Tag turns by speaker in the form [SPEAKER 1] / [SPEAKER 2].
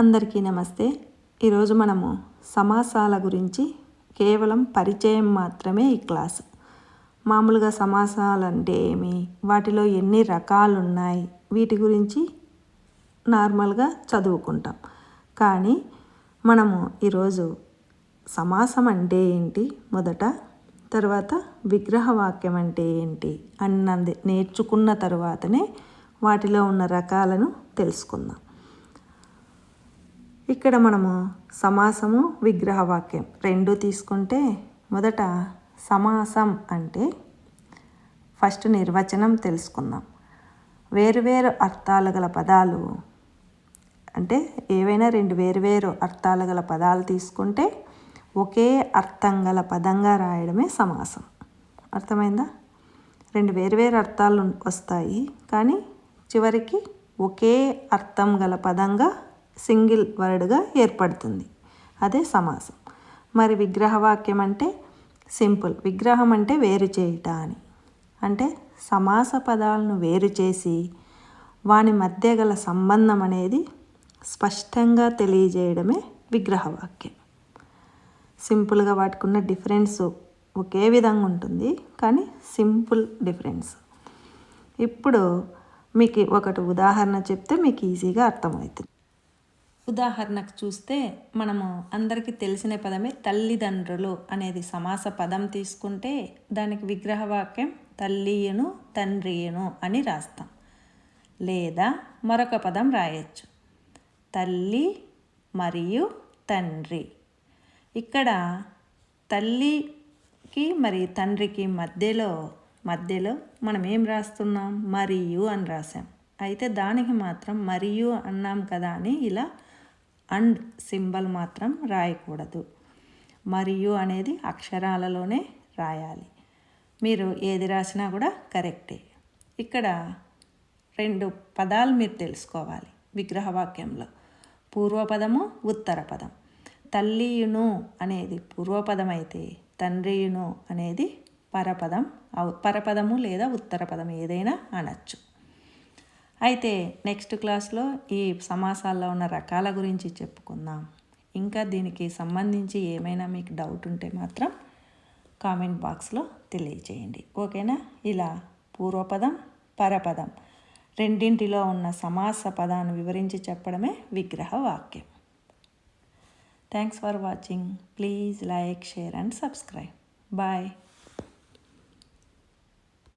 [SPEAKER 1] అందరికీ నమస్తే. ఈరోజు మనము సమాసాల గురించి కేవలం పరిచయం మాత్రమే ఈ క్లాస్. మామూలుగా సమాసాలు అంటే ఏమి? వాటిలో ఎన్ని రకాలు ఉన్నాయి వీటి గురించి నార్మల్గా చదువుకుంటాం. కానీ మనము ఈరోజు సమాసం అంటే ఏంటి? మొదట తర్వాత విగ్రహవాక్యం అంటే ఏంటి? అన్నది నేర్చుకున్న తర్వాతనే వాటిలో ఉన్న రకాలను తెలుసుకుందాం. ఇక్కడ మనము సమాసము విగ్రహవాక్యం రెండు తీసుకుంటే మొదట సమాసం అంటే ఫస్ట్ నిర్వచనం తెలుసుకుందాం. వేరువేరు అర్థాలు గల పదాలు అంటే ఏవైనా రెండు వేరువేరు అర్థాలు గల పదాలు తీసుకుంటే ఒకే అర్థం గల పదంగా రాయడమే సమాసం. అర్థమైందా? రెండు వేరువేరు అర్థాలు వస్తాయి కానీ చివరికి ఒకే అర్థం గల పదంగా సింగిల్ వర్డ్గా ఏర్పడుతుంది. అదే సమాసం. మరి విగ్రహవాక్యం అంటే సింపుల్. విగ్రహం అంటే వేరు చేయుట అని. అంటే సమాస పదాలను వేరు చేసి వాని మధ్య గల సంబంధం అనేది స్పష్టంగా తెలియజేయడమే విగ్రహవాక్యం. సింపుల్గా వాటికున్న డిఫరెన్స్ ఒకే విధంగా ఉంటుంది కానీ సింపుల్ డిఫరెన్స్. ఇప్పుడు మీకు ఒకటి ఉదాహరణ చెప్తే మీకు ఈజీగా అర్థమవుతుంది. ఉదాహరణకు చూస్తే మనము అందరికీ తెలిసిన పదమే తల్లిదండ్రులు అనేది సమాస పదం తీసుకుంటే దానికి విగ్రహవాక్యం తల్లియను తండ్రియను అని రాస్తాం. లేదా మరొక పదం రాయొచ్చు. తల్లి మరియు తండ్రి. ఇక్కడ తల్లికి మరి తండ్రికి మధ్యలో మధ్యలో మనం ఏం రాస్తున్నాం? మరియు అని రాసాం అయితే దానికి మాత్రం మరియు అన్నాం కదా అని ఇలా అండ్ సింబల్ మాత్రం రాయకూడదు. మరియు అనేది అక్షరాలలోనే రాయాలి. మీరు ఏది రాసినా కూడా కరెక్టే. ఇక్కడ రెండు పదాలు మీరు తెలుసుకోవాలి విగ్రహవాక్యంలో. పూర్వపదము ఉత్తర పదం తల్లియును అనేది పూర్వపదం అయితే తండ్రియును అనేది పరపదం పరపదము లేదా ఉత్తర పదం ఏదైనా అనొచ్చు. అయితే నెక్స్ట్ క్లాస్లో ఈ సమాసాల్లో ఉన్న రకాల గురించి చెప్పుకుందాం. ఇంకా దీనికి సంబంధించి ఏమైనా మీకు డౌట్ ఉంటే మాత్రం కామెంట్ బాక్స్లో తెలియచేయండి ఓకేనా? ఇలా పూర్వపదం పరపదం రెండింటిలో ఉన్న సమాస పదాన్ని వివరించి చెప్పడమే విగ్రహ వాక్యం. Thanks for watching please like share and subscribe bye